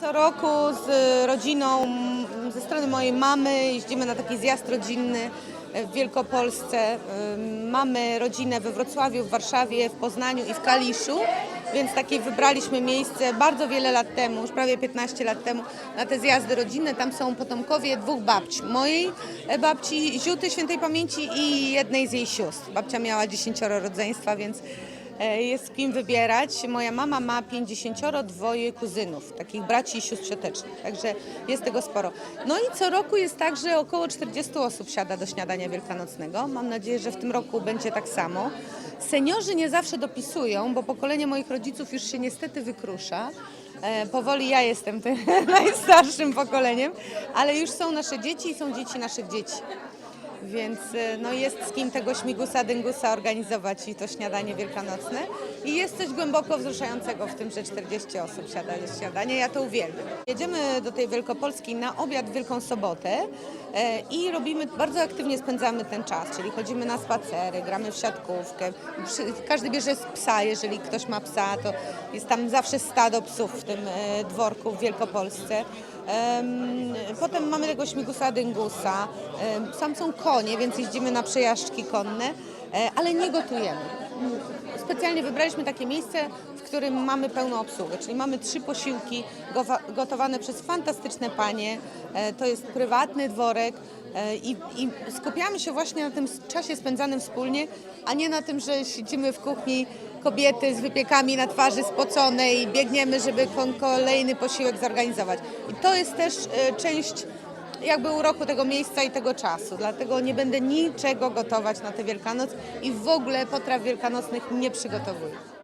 Co roku z rodziną, m, ze strony mojej mamy jeździmy na taki zjazd rodzinny w Wielkopolsce. Ym, Mamy rodzinę we Wrocławiu, w Warszawie, w Poznaniu i w Kaliszu, więc takie wybraliśmy miejsce bardzo wiele lat temu, już prawie 15 lat temu, na te zjazdy rodzinne. Tam są potomkowie dwóch babci. Mojej e, babci Ziuty Świętej Pamięci i jednej z jej sióstr. Babcia miała 10 rodzeństwa, więc E, Jest z kim wybierać. Moja mama ma 52 kuzynów, takich braci i sióstr ciotecznych, także jest tego sporo. No i co roku jest tak, że około 40 osób siada do śniadania wielkanocnego. Mam nadzieję, że w tym roku będzie tak samo. Seniorzy nie zawsze dopisują, bo pokolenie moich rodziców już się niestety wykrusza. E, Powoli ja jestem tym najstarszym pokoleniem, ale już są nasze dzieci i są dzieci naszych dzieci. Więc y, no jest z kim tego śmigusa dyngusa organizować i to śniadanie wielkanocne. I jest coś głęboko wzruszającego w tym, że 40 osób siada do śniadania. Ja to uwielbiam. Jedziemy do tej Wielkopolski na obiad w Wielką Sobotę e, i robimy, bardzo aktywnie spędzamy ten czas, czyli chodzimy na spacery, gramy w siatkówkę. Każdy bierze psa, jeżeli ktoś ma psa, to jest tam zawsze stado psów w tym e, dworku w Wielkopolsce. Em, Potem mamy tego śmigusa dyngusa. Sam są konie, więc jeździmy na przejażdżki konne, ale nie gotujemy. Specjalnie wybraliśmy takie miejsce, w którym mamy pełną obsługę, czyli mamy trzy posiłki gotowane przez fantastyczne panie. E, To jest prywatny dworek e, i, i skupiamy się właśnie na tym czasie spędzanym wspólnie, a nie na tym, że siedzimy w kuchni kobiety z wypiekami na twarzy spocone i biegniemy, żeby kolejny posiłek zorganizować. I to jest też e, część jakby uroku tego miejsca i tego czasu. Dlatego nie będę niczego gotować na tę Wielkanoc i w ogóle potraw wielkanocnych nie przygotowuję.